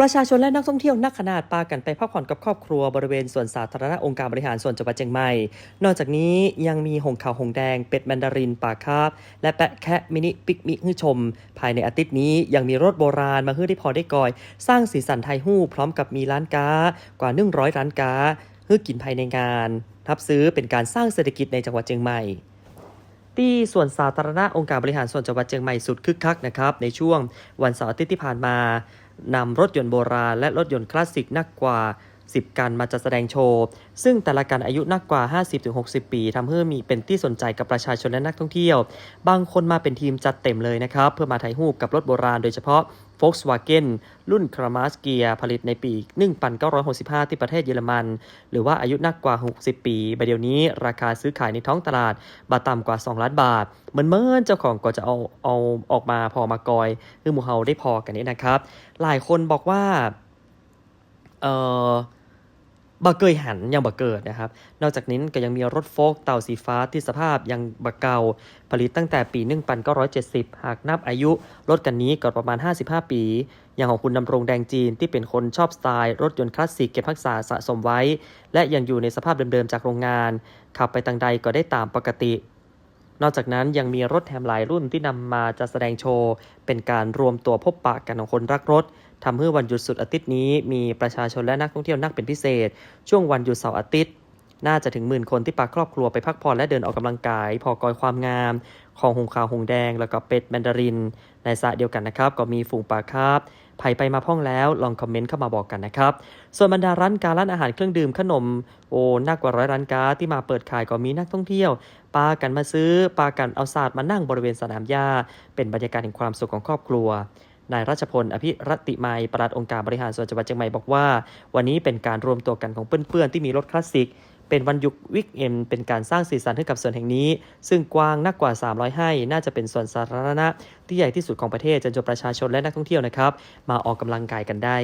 ประชาชนและนักท่องเที่ยวนักขนาดปากันไปพักผ่อนกับครอบครัวบริเวณสวนสาธารณะองค์การบริหารส่วนจังหวัดเชียงใหม่ นอกจากนี้ยังมีหงขาวหงแดง เป็ดแมนดารินป่าคาบ และแปะแคะมินิปิกมิฮื้อชม ภายในอาทิตย์นี้ยังมีรถโบราณมาฮื้อได้พอได้กอย สร้างสีสันไทยฮู้พร้อมกับมีร้านค้ากว่า100ร้านค้าฮื้อกินภายในงานทับซื้อเป็นการสร้างเศรษฐกิจในจังหวัดเชียงใหม่ที่ส่วนสาธารณะองค์การบริหารส่วนจังหวัดเชียงใหม่สุดคึกคักนะครับในช่วงวันเสาร์อาทิตย์ที่ผ่านมา นำรถยนต์โบราณและรถยนต์คลาสสิกนักกว่า 10กันมาจัดแสดงโชว์ ซึ่งแต่ละกันอายุนักกว่า 50-60 ปีทำให้มีเป็นที่สนใจกับประชาชนและนักท่องเที่ยว บางคนมาเป็นทีมจัดเต็มเลยนะครับ เพื่อมาถ่ายรูปกับรถโบราณโดยเฉพาะ Volkswagen รุ่นคร a มาสเกียผลิตในปี 1965 ที่ประเทศเยอรมัน หรือว่าอายุนักกว่า 60 ปีใบเดียวนี้ราคาซื้อขายในท้องตลาดบาทต่ำกว่า 2 ล้านบาท เหมือนเมื่อเจ้าของก็จะเอาเอาออกมาพอมากอยคือมูเฮาได้พอกันนี้นะครับ หลายคนบอกว่า เออ บัเกยหันยังบัเกิดนะครับ นอกจากนี้ก็ยังมีรถโฟล์กเต่าสีฟ้าที่สภาพยังบัเก่าผลิตตั้งแต่ปี 1970 หากนับอายุ รถกันนี้ก็ประมาณ 55 ปี อย่างของคุณดำรงแดงจีนที่เป็นคนชอบสไตล์รถยนต์คลาสสิกเก็บรักษาสะสมไว้ และยังอยู่ในสภาพเดิมๆจากโรงงาน ขับไปต่างใดก็ได้ตามปกติ นอกจากนั้นยังมีรถแถมหลายรุ่นที่นำมาจัดแสดงโชว์ เป็นการรวมตัวพบปะกันของคนรักรถทำให้วันหยุดสุดอาทิตย์นี้มีประชาชนและนักท่องเที่ยวนักเป็นพิเศษ ช่วงวันหยุดเสาร์อาทิตย์ น่าจะถึงหมื่นคนที่พาครอบครัวไปพักผ่อนและเดินออกกำลังกาย พอกอยความงาม ของหงขาวหงแดง แล้วก็เป็ดแมนดาริน ในสระเดียวกันนะครับ ก็มีฝูงปลาคาบ ครไปมาพ่องแล้วลองคอมเมนต์เข้ามาบอกกันนะครับ ส่วนบรรดาร้านการร้านอาหารเครื่องดื่มขนม โอ้นักกว่าร้อยร้านค้าที่มาเปิดขายก็มีนักท่องเที่ยวปากันมาซื้อปากันเอาศาสตร์มานั่งบริเวณสนามหญ้าเป็นบรรยากาศแห่งความสุขของครอบครัวนายรัชพล อภิรติไมยปลัดองค์การบริหารส่วนจังหวัดเชียงใหม่บอกว่า วันนี้เป็นการรวมตัวกันของเพื่อนๆ ที่มีรถคลาสสิก เป็นวันหยุดวิกเอนเป็นการสร้างสีสันให้กับส่วนแห่งนี้ ซึ่งกว้างนักกว่า 300ให้น่าจะเป็นส่วนสาธารณะที่ใหญ่ที่สุดของประเทศจนจนประชาชนและนักท่องเที่ยวนะครับ มาออกกำลังกายกันได้